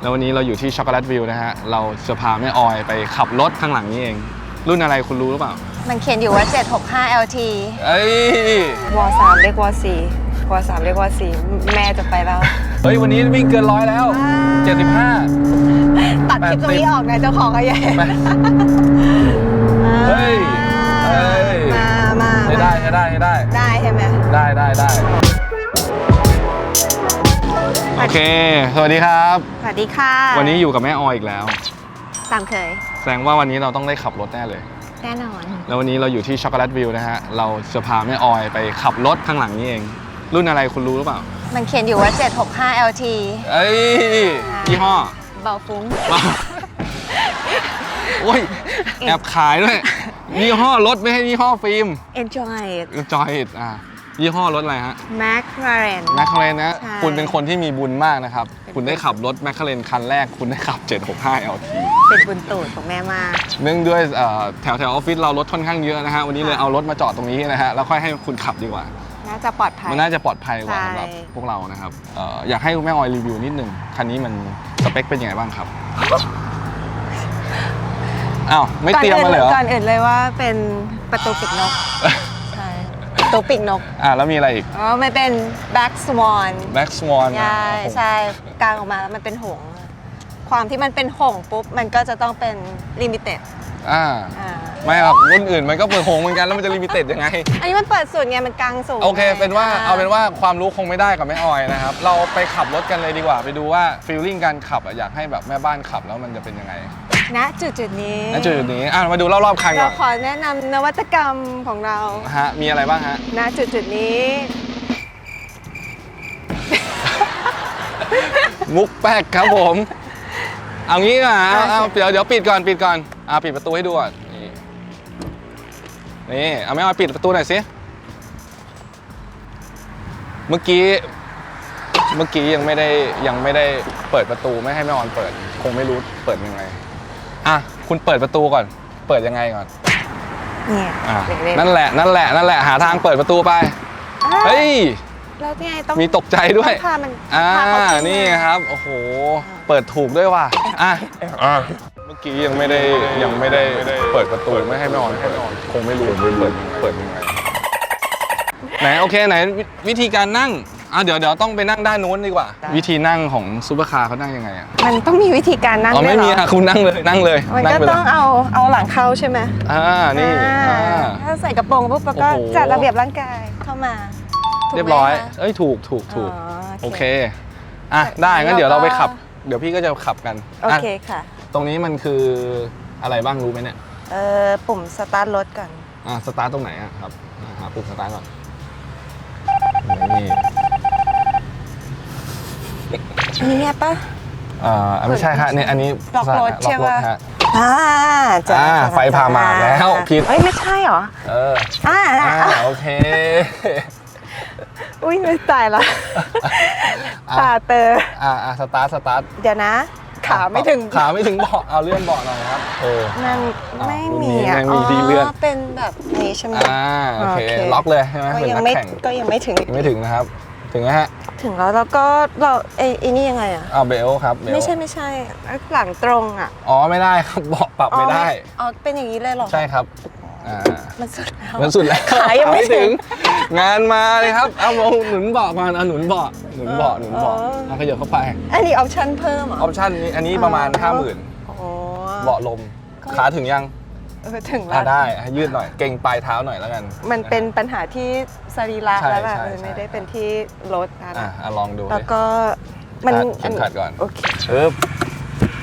แล้ววันนี้เราอยู่ที่ช็อกโกแลตวิวนะฮะ เราจะพาแม่ออยไปขับรถข้างหลังนี้เอง รุ่นอะไรคุณรู้หรือเปล่า มันเขียนอยู่ว่า 765 LT เอ้ยวสามเรียกวสี่วสามเรียกวสี่แม่จะไปแล้ว เฮ้ย วันนี้วิ่งเกินร้อยแล้ว 75 ตัดคลิปตรงนี้ออกนะเจ้าของก็แย่ไปเฮ้ยเฮ้ย มามาใช้ได้ใช้ได้ใช้ได้ ได้ใช่ไหม ได้ได้ได้ โอเค สวัสดีครับ สวัสดีค่ะวันนี้อยู่กับแม่ออยอีกแล้ว ตามเคย แสดงว่าวันนี้เราต้องได้ขับรถแน่เลย แน่นอน แล้ววันนี้เราอยู่ที่ช็อกโกแลตวิวนะฮะ เราจะพาแม่ออยไปขับรถข้างหลังนี้เอง รุ่นอะไรคุณรู้หรือเปล่า มันเขียนอยู่ว่า 765 LT เอ้ยยี่ห้อ เบาฟุ้ง โอ้ย แอบขายด้วยยี่ห้อรถไม่ให้ยี่ห้อฟิล์ม enjoy it จอยอะ ยี่ห้อรถอะไรฮะ McLaren แมคคาเรนนะ ใช่คุณเป็นคนที่มีบุญมากนะครับคุณได้ขับรถแมคคาเรนคันแรก คุณได้ขับ 765 LT เป็นบุญตูดของแม่มาก เนื่องด้วยเอ่อแถวแถวออฟฟิศเรารถค่อนข้างเยอะนะฮะ วันนี้เลยค่ะ เอารถมาจอดตรงนี้นะฮะ แล้วค่อยให้คุณขับดีกว่า น่าจะปลอดภัย มันน่าจะปลอดภัยกว่าใช่ สำหรับพวกเรานะครับเอ่ออยากให้แม่ออยรีวิวนิดนึงคันนี้มันสเปคเป็นยังไงบ้างครับ อ้าว ไม่เตรียมมาเลยเหรอ ก่อนอื่นเลยว่าเป็นประตูปีกนก ใช่ประตูปีกนก อ่าแล้วมีอะไรอีก อ๋อมันเป็น Black Swan Black Swan ใช่ใช่กลางออกมาแล้วมันเป็นหงส์ความที่มันเป็นหงส์ปุ๊บ มันก็จะต้องเป็น limited อ่า อ่าไม่ครับรุ่นอื่นมันก็เปิดโหงเหมือนกันแล้วมันจะลิมิเต็ดยังไง อันนี้มันเปิดสุดไงมันกลางสูงโอเค ไงเป็นว่าาเอาเป็นว่าความรู้คงไม่ได้กับแม่ออยนะครับ เราไปขับรถกันเลยดีกว่า ไปดูว่าฟีลลิ่งการขับอะอยากให้แบบแม่บ้านขับแล้วมันจะเป็นยังไง ณจุดจุดๆนี้ณจุดนี้อะมาดูรอบๆคันก่เราอนขอแนะนำนวัตกรรมของเราฮะมีอะไรบ้างฮะ ณจุดจุดๆนี้ มุกแป๊กครับผม เอางี้อะเอาเอาเดี๋ยวเดี๋ยวปิดก่อนปิดก่อนอ่าปิดประตูให้ดูก่อนนี่นี่เอาแม่ออยปิดประตูหน่อยสิเมื่อกี้เมื่อกี้ยังไม่ได้ยังไม่ได้เปิดประตูไม่ให้แม่ออนเปิด คงไม่รู้เปิดยังไง อะคุณเปิดประตูก่อน เปิดยังไงก่อนเนี่ยอะเล็กๆนั่นแหละนั่นแหละนั่นแหละหาทางเปิดประตูไปอ่าเฮ้ย แล้วเนี่ยต้องมีตกใจด้วย ต้องพามันอ่า พาเขาขึ้นี่มาครับ โอ้โห เปิดถูกด้วยว่ะอะ อะ เมื่อกี้ยังไม่ได้ยังไม่ได้เปิดประตูไม่ให้แม่ออนเปิดคงไม่รู้เปิดเปิดยังไง ไหนโอเคไหนวิวิธีการนั่ง อะเดี๋ยวเดี๋ยวต้องไปนั่งด้านนู้นดีกว่าวิธีนั่งของซูเปอร์คาร์เขานั่งยังไงอะมันต้องมีวิธีการนั่งอ๋อด้วไม่ยเหรมีออะคุณนั่งเลยนั่งเลยมันนั่งก็ไปเลต้อยงเอาเอาหลังเข้าใช่ไหมอ่านี่อ่าอ่า ถ้าใส่กระโปรงปุ๊บแล้วก็โอ้โห จัดระเบียบร่างกายเข้ามาถูกไหมเรียบร้อย คะ เอ้ยถูกถูกถูกอ๋อโอเค อะได้งั้นเราก็เดี๋ยวเราไปขับ เดี๋ยวพี่ก็จะขับกันโออะเคค่ะ ตรงนี้มันคืออะไรบ้างรู้ไหมเนี่ย เออปุ่มสตาร์ทรถก่อน อ่าสตาร์ทตรงไหนอะครับอ่าหาปุ่มสตาร์ทก่อน นี่ นี่เนี่ยปะ อ่าไม่ใช่ฮะเนี่ยอันนี้ล็อกรถใช่ปะ ล็อกรถฮะอ่าจะอ่าไฟผ่าหมากแล้วผิดเอ้ยไม่ใช่เหรอเอออ่าอ่าอ่าโอเค อุ้ยไม่ตายละอะ ตาเตออ่าอ่าสตาร์ทสตาร์ทเดี๋ยวนะ ขาไม่ถึงขาไม่ถึงเบาะเอาเลื่อนเบาะหน่อยครับเออ มันอะไม่รุ่นมีนี้อะไม่มีที่เลื่อน เป็นแบบนี้ใช่ไหม อ่าโอเคโอเค ล็อกเลยใช่ไหมก็เป็นยังนักไม่แข่งก็ยังไม่ถึงยังไม่ถึงนะครับ ถึงไหมฮะ ถึงแล้วแล้วก็เราไอ้ไอ้นี่ยังไงอะอ้าวเบลครับเบลไม่ใช่ไม่ใช่หลังตรงอะอ๋อไม่ได้ครับเบาะปรับไม่ได้อ๋อเป็นอย่างนี้เลยเหรอใช่ครับอ่ามันสุดแล้วมันสุดแล้วขายังไม่ถึง งานมาเลยครับเอาเอาหนุนเบาะก่อนเอาหนุนเบาะหนุนเบาะหนุนเบาะอ๋อเอาขยับเข้าไปอันนี้ออปชั่นเพิ่มเหรอออปชั่นนี้อันนี้ประมาณอ๋อ50,000อ๋อเบาะลมขาถึงยัง เออถึงแล้อ่าวได้ให้ยืดหน่อย เก่งปลายเท้าหน่อยแล้วกันมันเป็นปัญหาที่สรีระใช่แล้วล่ะใช่เออใช่ไม่ได้เป็นที่รถนะอะอะลองดูแล้วดิก็มันเข็มขัดก่อนโอเคปึ๊บ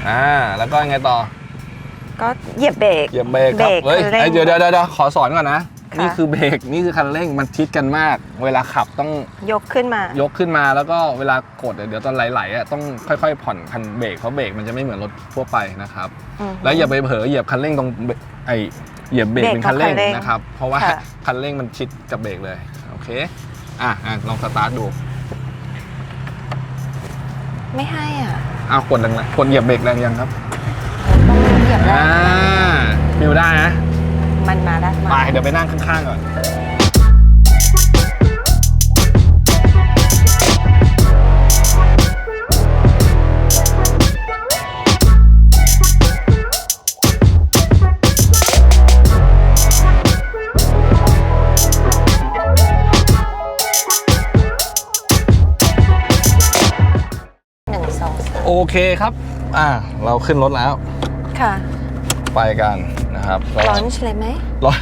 อ่าแล้วก็ยังไงต่อก็เหยียบเบรกเหยียบเบรกครับเฮ้ยร่งไอ้เดี๋ยวเดี๋ยวเดี๋ยวขอสอนก่อนนะค่ะ นี่คือเบรกนี่คือคันเร่งมันชิดกันมาก เวลาขับต้องยกขึ้นมายกขึ้นมาแล้วก็เวลากดเดี๋ยวตอนไหลๆอะต้องค่อยๆ ผ่อนคันเบรกเพราะเบรกมันจะไม่เหมือนรถทั่วไปนะครับอืมแล้วอย่าไปเผลอเหยียบคันเร่งตรงเบรกไอเหยียบเบรกเบรกเป็นคันเร่งของคันเร่งนะครับ เพราะว่าค่ะคันเร่งมันชิดกับเบรกเลยโอเคอะอะลองสตาร์ทดู ไม่ให้อะอ้าวกดแรงๆกดเหยียบเบรกแรงยังครับต้องเหยียบได้อ่ามิวได้นะ มันมาได้มาปเดี๋ยวไปนั่งข้างๆก่อน หนึ่งสองสามโอเคครับ อ่า เราขึ้นรถแล้ว ค่ะ ไปกัน นะครับก็ลอนช์เลยไหมร้อน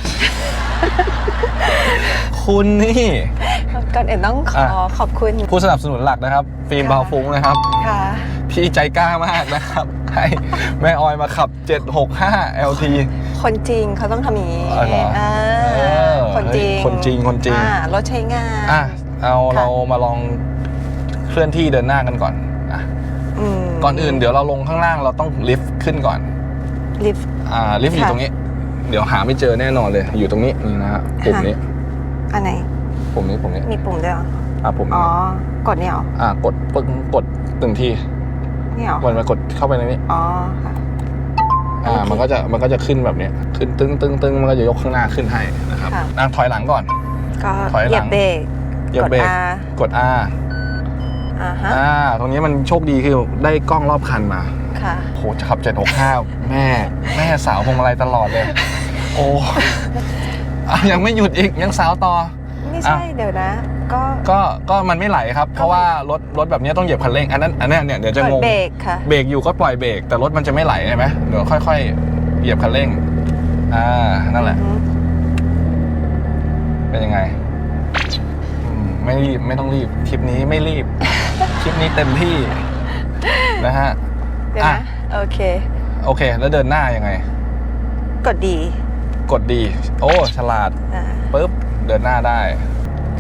คุณนี่ ก่อนอื่นต้องขออะขอบคุณ ผู้สนับสนุนหลักนะครับ ฟิล์มค่ะเบาฟุ้งนะครับ ค่ะ พี่ใจกล้ามากนะครับ ให้แม่ออยมาขับ 765 LT คนจริงเขาต้องทำอย่างนี้อ๋อเหรอเอเอออคนจริงเฮ้ยคนจริง คนจริงอ่ารถใช้งานอะเอาค่ะเรามาลองเคลื่อนที่เดินหน้ากันก่อนอะมก่อนอื่นเดี๋ยวเราลงข้างล่างเราต้องลิฟต์ขึ้นก่อน ลิฟต์ อ่าลิฟต์อยู่ค่ะ ตรงนี้ เดี๋ยวหาไม่เจอแน่นอนเลย อยู่ตรงนี้นี่นะฮะปุ่มนี้อันไหน ปุ่มนี้ปุ่มนี้มีปุ่มด้วยเหรอ อะปุ่มอ๋นี้อ กดเนี่ยเหรอ อ่ากดปึ้งกดหนึ่งทีเนี่ยเหรอ มันมากดเข้าไปในนี้อ๋อค่ะ อ่าโอเคมันก็จะมันก็จะขึ้นแบบเนี้ยขึ้นตึ้งตึ้งตึ้งมันก็จะยกข้างหน้าขึ้นให้นะครับค่ะนั่งถอยหลังก่อน ก็ถอยหลัง เหยียบเบรกเหยียบเบรกกด R กด R อ่าฮะ อ่าตรงนี้มันโชคดีคือได้กล้องรอบคันมา ค่ะ โหขับ765แม่ แม่สาวพวงมาลัยตลอดเลย โอ้อะยังไม่หยุดอีกยังสาวต่อ ไม่ใช่เดี๋ยวนะ ก็ก็ก็มันไม่ไหลครับ เพราะว่ารถรถแบบนี้ต้องเหยียบคันเร่งอันนั้นอันนั้นเนี่ยเดี๋ยวจะกงดงเบรกค่ะ เบรกอยู่ก็ปล่อยเบรกแต่รถมันจะไม่ไหลใช่ไหมเดี๋ยวค่อย ๆ เหยียบคันเร่งอ่านั่นแหละอืมเป็นยังไงอืมไม่รีบไม่ต้องรีบทริปนี้ไม่รีบทริปนี้เต็มที่นะฮะ เดี๋ยวอะ นะโอเค โอเค แล้วเดินหน้ายังไง กดดีกดดี โอ้ ฉลาดอ่าปุ๊บ เดินหน้าได้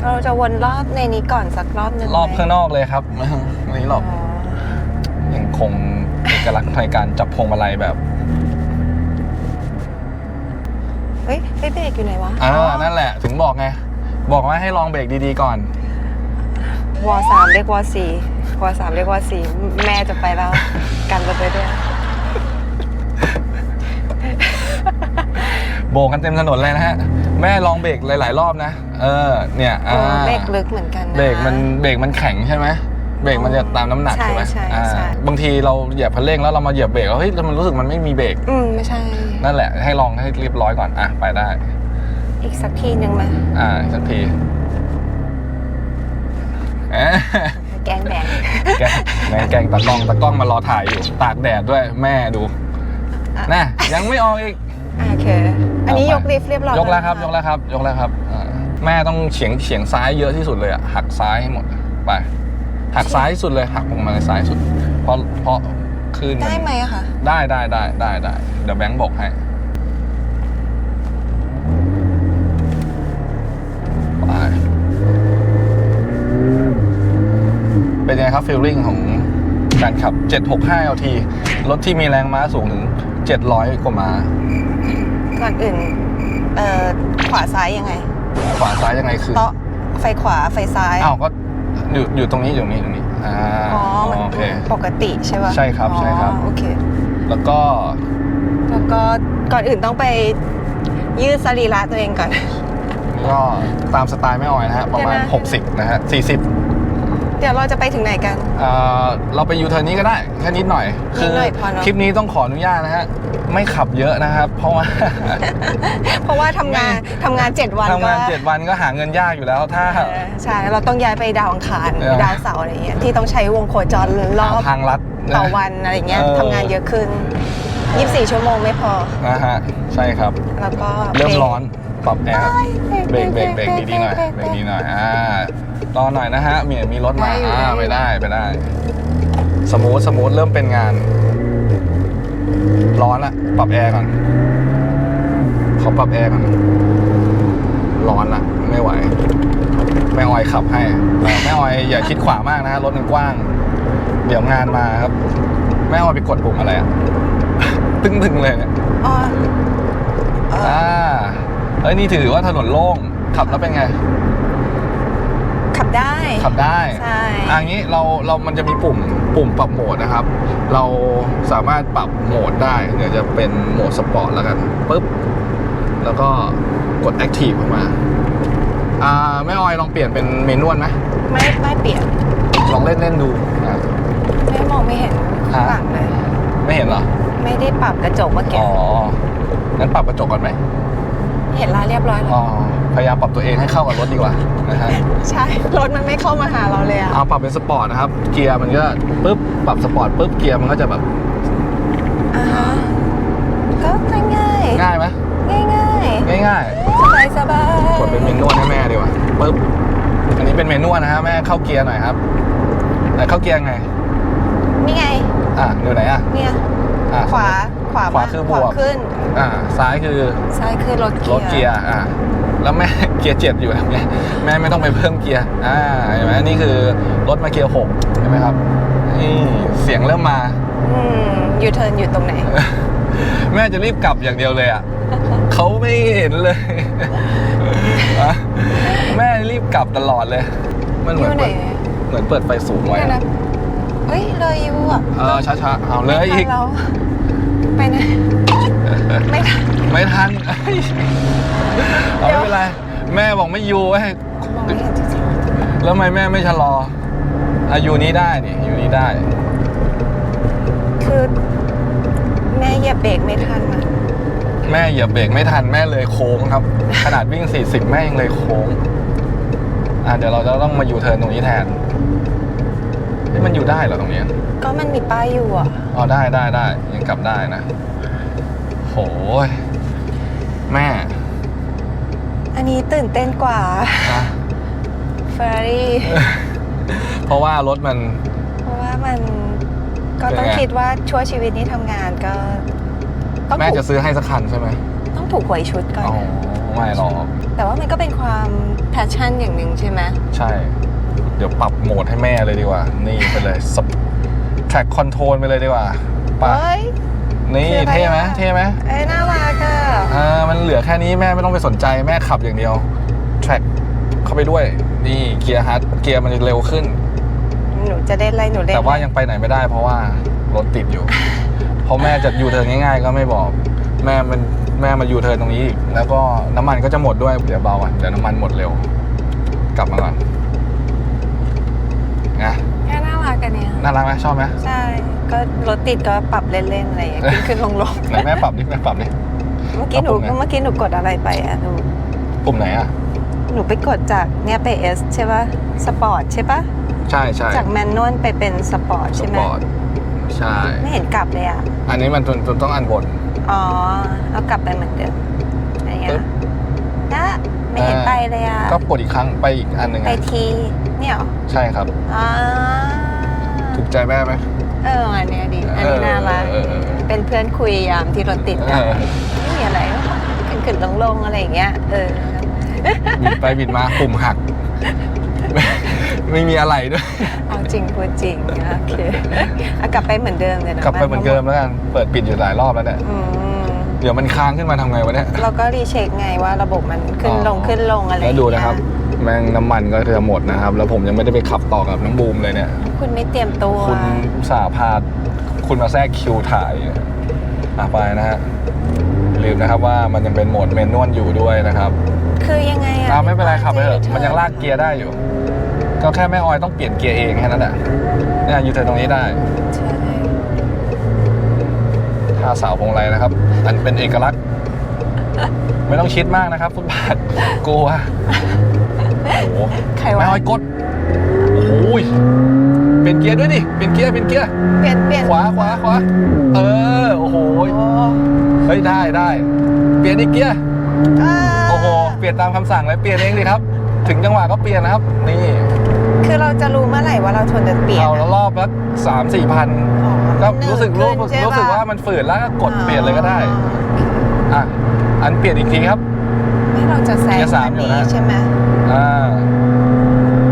เราจะวนรอบในนี้ก่อนสักรอบหนึ่งรอบไหมข้างนอกเลยครับ ไม่หรอกอ๋อยังคงเอกลักษณ์ในการจับพวงมาลัยแบบเฮ้ยเฮ้ยเบรกอยู่ไหนวะอ่านั่นแหละ ถึงบอกไง บอกว่าให้ลองเบรกดีๆก่อน วอสามเรียกวอสี่ วอสามเรียกวอสี่แม่จะไปแล้ว กันรถไปด้วย โบกกันเต็มถนนเลยนะฮะ แม่ลองเบรกหลาย ๆ รอบนะ เออ เนี่ยเออ่าอเบรกลึกเหมือนกันนะ เบรกมันเบรกมันแข็งใช่ไหมเบรกมันจะตามน้ำหนักใช่ใช่ไหมใช่อ่าใช่ บางทีเราเหยียบคันเร่งแล้วเรามาเหยียบเบรกแล้วเฮ้ยแล้วมันรู้สึกมันไม่มีเบรก อืม ไม่ใช่ นั่นแหละ ให้ลองให้เรียบร้อยก่อน อะ ไปได้ อีกสักทีหนึ่งไหม อ่าอีกสักทีเอ๊ะแกงแบง แกงแม่งแกงตากล้องตากล้องมารอถ่ายอยู่ ตากแดดด้วยแม่ดูน่ะยังไม่ออกอีก โอเค อันนี้เอายไปกลิฟต์เรียบร้อยยกแล้วครับนะะยกแล้วครับยกแล้วครับอ่าแม่ต้องเฉียงเฉียงซ้ายเยอะที่สุดเลยอะหักซ้ายให้หมดไป หักซ้ายที่สุดเลยหักลงมาในซ้ายสุด เพราะเพราะคลื่นนได้ไหมอะคะได้ได้ได้ได้ได้เดี๋ยวแบงค์บอกให้ไปเป็นไงครับฟีลลิ่งของ การขับ 765 LT รถที่มีแรงม้าสูงถึง 700 กว่าม้า ก่อนอื่นเอ่อขวาซ้ายยังไงขวาซ้ายยังไงคือ เตาะไฟขวาไฟซ้ายอ้าวก็อยู่อยู่ตรงนี้อยู่ตรงนี้ตรงนี้อ่าอ๋อมันโอเค ปกติใช่ป่ะใช่ครับใช่ครับ อ๋อโอเค แล้วก็แล้วก็ก่อนอื่นต้องไปยืดสรีระตัวเองก่อน ก็ตามสไตล์ไม่ออยนะฮะ ประมาณ เดี๋ยวนะ 60 นะฮะ 40เดี๋ยวเราจะไปถึงไหนกัน เอ่อเราไปยูเทิร์นนี้ก็ได้แค่นิดหน่อยนิดหน่อยพอเนอะ คลิปนี้ต้องขออนุญาตนะฮะไม่ขับเยอะนะครับ เพราะว่า เพราะว่าทำงานทำงานเจ็ดวันทำงานก็เจ็ดวันก็หาเงินยากอยู่แล้วถ้า เออใช่เราต้องย้ายไปดาวอังคารเออ ดาวเสาร์อะไรเงี้ยที่ต้องใช้วงโคจรรอบทางลัดนะ ต่อวันอะไรเงี้ยเออ ทำงานเยอะขึ้น 24 ชั่วโมงไม่พอ นะฮะใช่ครับ แล้วก็เริ่มบร้อนปรับแอร์เบรกเบรกเบรกดีๆหน่อยเบรกดีหน่อยอ่า รอหน่อยนะฮะมีมีรถมาอ่าไปได้ไปได้ สมูทสมูทเริ่มเป็นงาน ร้อนละปรับแอร์ก่อนขอปรับแอร์ก่อนร้อนละไม่ไหว แม่ออยขับให้แต่แม่ออยอย่าคิดขวามากนะฮะรถมันกว้าง เดี๋ยวงานมาครับ แม่ออยไปกดปุ่มอะไรอะ ตึ้งๆเลยเนี่ย อ๋อเอออ่าเอ้ยนี่ถือว่าถนนโล่ง ขับแล้วเป็นไง ขับได้ ขับได้ใช่ อันนี้เราเรามันจะมีปุ่มปุ่มปรับโหมดนะครับ เราสามารถปรับโหมดได้เดี๋ยวจะเป็นโหมดสปอร์ตแล้วกันปุ๊บแล้วก็กด Active ออกมาอ่าแม่ออยลองเปลี่ยนเป็นเมนวลไหมไม่ไม่เปลี่ยนลองเล่นเล่นดูอ่าไม่มองไม่เห็นข้างหลังเลยไม่เห็นเหรอ ไม่ได้ปรับกระจกเมื่อกี้อ๋องั้นปรับกระจกก่อนไหม เห็นร้านเรียบร้อยแล้วอ๋อพยายามปรับตัวเองให้เข้ากับรถดีกว่านะฮะใช่รถมันไม่เข้ามาหาเราเลยอะเอาปรับเป็นสปอร์ตนะครับ เกียร์มันก็ปุ๊บปรับสปอร์ตปุ๊บเกียร์มันก็จะแบบอ่าฮะก็ง่ายง่ายไหมง่ายง่ายง่ายสบายสบายๆกดเป็นเมนนวดให้แม่ดีกว่าปุ๊บอันนี้เป็นเมนนวดนะฮะแม่เข้าเกียร์หน่อยครับไหนเข้าเกียร์ไงนี่ไงอะดูไหนอะเนี่ยอะขวา ขวาขวาคือบวก ขวาขึ้นอ่าซ้ายคือซ้ายคือรถรถเกียร์อะแล้วแม่เกียร์เจ็ดอยู่นะแม่แม่ไม่ต้องไปเพิ่มเกียร์อ่าเห็นไหมนี่คือรถมาเกียร์หกเห็นไหมครับนี่เสียงเริ่มมา อืมยูเทิร์นอยู่ตรงไหน แม่จะรีบกลับอย่างเดียวเลยอะ เขาไม่เห็นเลยอะแม่รีบกลับตลอดเลย มันเหอมือนยู่ไหนเปิดเหมือนเปิดไฟสูงไว้เนี่ยอะนะเฮ้ยเลยอยู่อะเออช้าๆเอาเลยไม่อีทักนเรา ไปไหนไม่ทัน ไม่ทันเอ้ยเอาไม่เป็นไร แม่บอกไม่อยู่ไว้ยมองไม่เห็นจริงแล้วทำไมแม่ไม่ชะลออาอยู่นี้ได้นี่อยู่นี้ได้ ๆคือ แม่เหยียบเบรกไม่ทันอะแม่เหยียบเบรกไม่ทันแม่เลยโค้งครับ ขนาดวิ่ง 40 แม่ยังเลยโค้ง อะเดี๋ยวเราจะต้องมาอยู่เทิร์นตรงนี้แทนนี่มันอยู่ได้เหรอตรงเนี้ยก็มันมีป้ายอยู่อะ อ๋อได้ได้ได้ยัง กลับได้นะ โหยแม่อันนี้ตื่นเต้นกว่านะเฟอร์รี่เพราะว่ารถมัน เพราะว่ามันก็ต้องเป็นไง คิดว่าชั่วชีวิตนี้ทำงานก็ ต้องแม่ถูจะกซื้อให้สักคันใช่ไหมต้องถูกหวยชุดก่อนอ๋อนะไม่หรอก แต่ว่ามันก็เป็นความแพชชั่นอย่างหนึ่งใช่ไหมใช่ เดี๋ยวปรับโหมดให้แม่เลยดีกว่า นี่ไปเลยสับ track control ไปเลยดีกว่าไปะเฮ้ย นี่คืออะไรเท่ไหมอะเท่ไหมเอ้ยน่ารักอะอ่ามันเหลือแค่นี้แม่ไม่ต้องไปสนใจแม่ขับอย่างเดียว track เข้าไปด้วย นี่เกียร์ฮัทเกียร์มันจะเร็วขึ้น หนูจะเล่นอะไรหนูเล่นแต่ว่ายังไปไหนไม่ได้เพราะว่ารถติดอยู่ เพราะแม่จะยูเทิร์นง่ายๆ ก็ไม่บอก แม่มันแม่มายูเทิร์นตรงนี้อีกแล้วก็น้ำมันก็จะหมดด้วยเดี๋ยวเบาอะเดี๋ยวน้ำมันหมดเร็ว กลับมาก่อนนะแค่น่ารักกันเนี่ยน่ารักไหมชอบไหมใช่ ก็รถติดก็ปรับเล่นๆอะไรอย่างเงี้ยขึ้นขึ้นลงลงไหนแม่ปรับดิแม่ปรับดิ เมื่อกี้หนูเอาปุ่มไหน เมื่อกี้หนูกดอะไรไปอะหนูปุ่มไหนอะ หนูไปกดจากเนี่ยไปเอสใช่ป่ะสปอร์ตใช่ป่ะใช่ใช่จากแมนนวลไปเป็นสปอร์ตสใช่ไหมปอร์ตใช่ ไม่เห็นกลับเลยอะอันนี้มันต้องต้องอันบน อ๋อเอากลับไปเหมือนเดิมอะไรเงี้ปึ๊ยบ นะไม่เห็นไปเลยอะก็กดอีกครั้งไปอีกอันหนึ่งไปอะทีเนี่ยเหรอใช่ครับอ่า ถูกใจแม่ไหมเอออันเนี้ยดีอันนี้เออน่ารัก เออเออเออ เป็นเพื่อนคุยยามที่รถติดเอกันอไม่มีอะไรขึ้นขึ้นลงลงๆอะไรอย่างเงี้ย เออ บิดไปบิดมาปุ่มหัก ไม่ไม่มีอะไรด้วย เอาจริงพูดจริงโอเคเอากลับไปเหมือนเดิมเลยนะกลับไปเหมือนเดิมแล้วกัน เปิดปิดอยู่หลายรอบแล้วเนี่ย อืมเดี๋ยวมันค้างขึ้นมาทำไงวะเนี่ย เราก็รีเช็คไงว่าระบบมันขึ้นลงขึ้นลงอะไรอแล้ย่าวงดูเงี้ยนะครับ แม่งน้ำมันก็จะหมดนะครับ แล้วผมยังไม่ได้ไปขับต่อกับน้องบูมเลยเนี่ย คุณไม่เตรียมตัวคุณสาพาดคุณมาแทรกคิวถ่ายอะไปนะฮะอย่าลืมนะครับว่ามันยังเป็นโหมดเมนนวลอยู่ด้วยนะครับ คือยังไงอะอ่าไม่เป็นไรขับไปเถอะมันยังลากเกียร์ได้อยู่ ก็แค่แม่ออยต้องเปลี่ยนเกียร์เองแค่นั้นแหละเนี่ยอยู่เธอตรงนี้ได้ใช่ท่าสาวพวงไรนะครับ อันเป็นเอกลักษณ์ ไม่ต้องชิดมากนะครับฟุตบาทกลัว โอ้โหใครแม่วะออยกด โอ้โหยเปลี่ยนเกียร์ด้วยดิ เปลี่ยนเกียร์ เปลี่ยนเกียร์ เปลี่ยนเปลี่ยนขวาขวาขวา เออ โอ้โหยโอ้เฮ้ยได้ได้ เปลี่ยนอีกเกียร์อ่าโอ้โห เปลี่ยนตามคำสั่งเลย เปลี่ยนเองดิครับ ถึงจังหวะก็เปลี่ยนนะครับ นี่คือเราจะรู้เมื่อไหร่ว่าเราทนจะเปลี่ยนเอาอะแล้วรอบละสามสี่พัน อ๋อก็รู้สึกรู้ขึ้นใช่รู้สึกปะว่ามันฝืดแล้วก็กดเปลี่ยนเลยก็ได้ อะ อันเปลี่ยนอีกทีครับ ไม่เราจะแซงเกียร์สามอันอยู่นี้นะ ใช่ไหมอ่า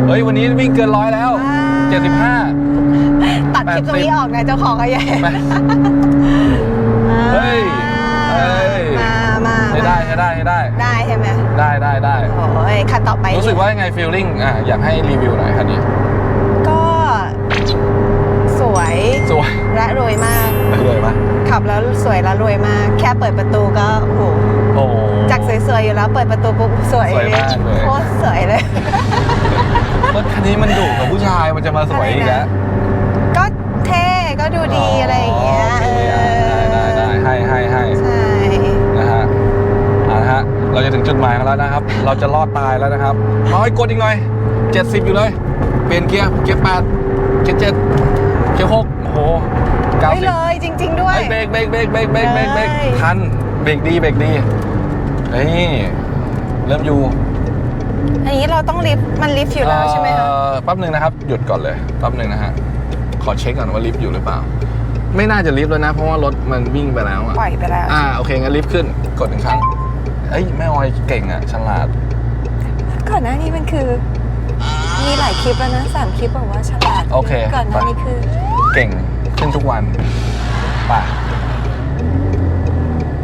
เฮ้ย วันนี้วิ่งเกินร้อยแล้วว้าวเจ็ดสิบห้าตัดคลิปตรงนี้ออกนะเจ้าของก็ใหญ่ไป เฮ้ยเฮ้ย มามาใช้ได้ใช้ได้ใช้ได้ ได้ใช่ไหมได้ได้ได้ โอ้ยคันต่อไปรู้สึกว่ายังไงฟีลลิ่งอะอยากให้รีวิวหน่อยคันนี้ ก็ สวยสวยและรวยมาก เลยปะขับแล้วสวยและรวยมาก แค่เปิดประตูก็โอ้โห โอ้จากสวยๆอยู่แล้วเปิดประตูปุ๊บสวยสวยมากเลย โคตรสวยเลย รถคันนี้มันดุกับผู้ชายมันจะมาสวยอีกแล้วก็เท่ก็ดูดีอะไรอย่างเงี้ยโอเคอะได้ได้ได้ให้ให้ให้ใช่ นะฮะอะนะฮะ เราจะถึงเราจะรอดตายแล้วนะครับเอาให้กดอีกหน่อย 70 อยู่เลย เปลี่ยนเกียร์ เกียร์แปดเกียร์เจ็ดเกียร์หกโอ้โหเก้า ไม่ สิบ เลยจ ริงๆด้วยเฮ้ยเบรกเบรกเบรกเบรกเบรกเบรกเบรกเลยทันเบรกดีเบรกดีเฮ้ยเริ่มอยู่อันนี้เราต้องลิฟต์มันลิฟต์อยู่แล้วใช่ไหมคะเอ่อแป๊บหนึ่งนะครับ หยุดก่อนเลยแป๊บหนึ่งนะฮะขอเช็คก่อนว่าลิฟต์อยู่หรือเปล่า ไม่น่าจะลิฟต์แล้วนะ เพราะว่ารถมันวิ่งไปแล้วอะปล่อยไปแล้วอ่าโอเคงั้นลิฟต์ขึ้นกดหนึ่งครั้งเอ้ยแม่ออยเก่งอะฉลาดก่อนหน้านี้มันคือ มีหลายคลิปแล้วนะสามคลิปบอกว่าฉลาดโอเคก่อนหน้านี้คือ เก่งขึ้นทุกวันป่ะ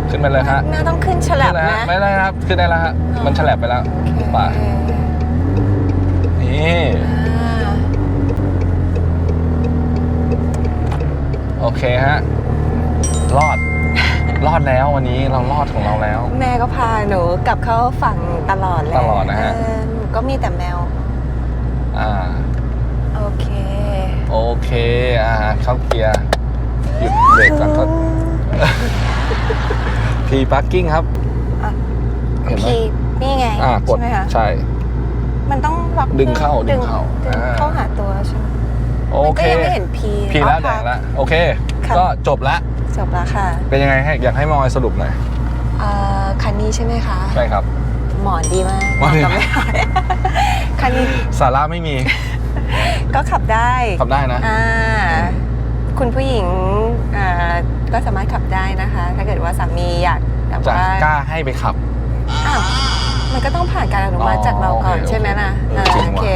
ขึ้นไปเลยฮะน่าต้องขึ้นฉลับขึ้นเลยฮะนะไม่ได้ครับ ขึ้นได้แล้วฮะมันฉลับไปแล้วป่ะนี่อ่าโอเคฮะ รอด รอดแล้ววันนี้เรารอดของเราแล้ว แม่ก็พาหนูกลับเข้าฝั่งตลอดเลยตลอดนะฮะเออหนูก็มีแต่แมว อ่า โอเค โอเคอ่าเข้าเกียร์หยุดเบรกก่อนก็พีพาร์กิ้งครับอะเห็นไหมพี่นี่ไงอ่ากด ใช่ไหมคะ ใช่ มันต้องล็อกดึงเข้าดึดึงเข้าดึงอ่า เข้าหาตัวใช่ไหมโอมันเคก็ยังไม่เห็นพีพีแล้วอ๋อแดค่ะงแล้วโอเคค่ะก็จบแล้วจบแล้วค่ะเป็นยังไงให้อยากให้มอยสรุปหน่อย เอ่อคันนี้ใช่ไหมคะ ใช่ครับ หมอนดีมากหมอนดี กับไม่ได้คันนี้สาระไม่มีก็ขับได้ขับได้นะ อ่า คุณผู้หญิงอ่าก็สามารถขับได้นะคะ ถ้าเกิดว่าสามีอยากแบบจะว่า กล้าให้ไปขับ อ้าว มันก็ต้องผ่านการอนุมัติจากเราก่อนโคใช่ไหมล่ะเอออ่าจริงโอว่ะเค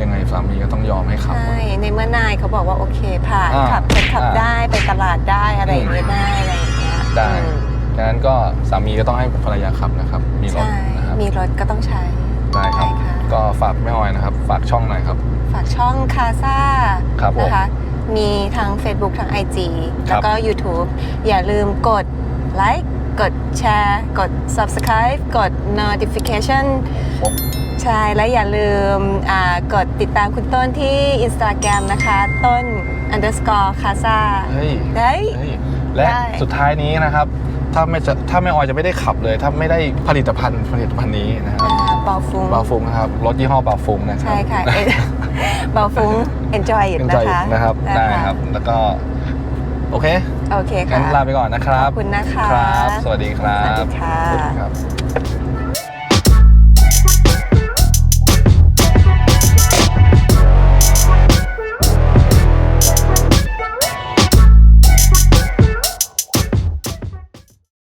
ยังไงสามีก็ต้องยอมให้ขับ ใช่ ในเมื่อนายเขาบอกว่าโอเคผ่านอ่าขับเป็นขับอ่าได้ไปตลาดได้อะไรอย่างเงี้ยได้อะไรอย่างเงี้ยได้ อืมฉะนั้นก็สามีก็ต้องให้ภรรยาขับนะครับ มีรถใช่ นะครับมีรถก็ต้องใช้ ได้ครับ ใช่ค่ะ ก็ฝากแม่ออยนะครับ ฝากช่องหน่อยครับ ฝากช่องคาซาครับผม นะคะ มีทั้ง Facebook ทั้ง IG ครัแล้วบก็ YouTube อย่าลืมกดไลค์กดแชร์กด Subscribe กด Notification ใช่ และอย่าลืมอ่ากดติดตามคุณต้นที่ Instagram นะคะ ต้น underscore คาซาเฮ้ยได้เฮ้ยและได้สุดท้ายนี้นะครับ ถ้าไม่จะถ้าแม่ออยจะไม่ได้ขับเลย ถ้าไม่ได้ผลิตภัณฑ์ผลิตภัณฑ์นี้นะครับ บาฟุงบาฟุงนะครับรถยี่ห้อบาฟุงนะครับ ใช่ค่ะบาฟุง enjoy it เป็นนะใจคะนะครับนะะได้ครับ แล้วก็โอเคโอเคงั้ค่ะ นลาไปก่อนนะครับขอบคุณนะคะครับ สวัสดีครับสวัสดีค่ะครับ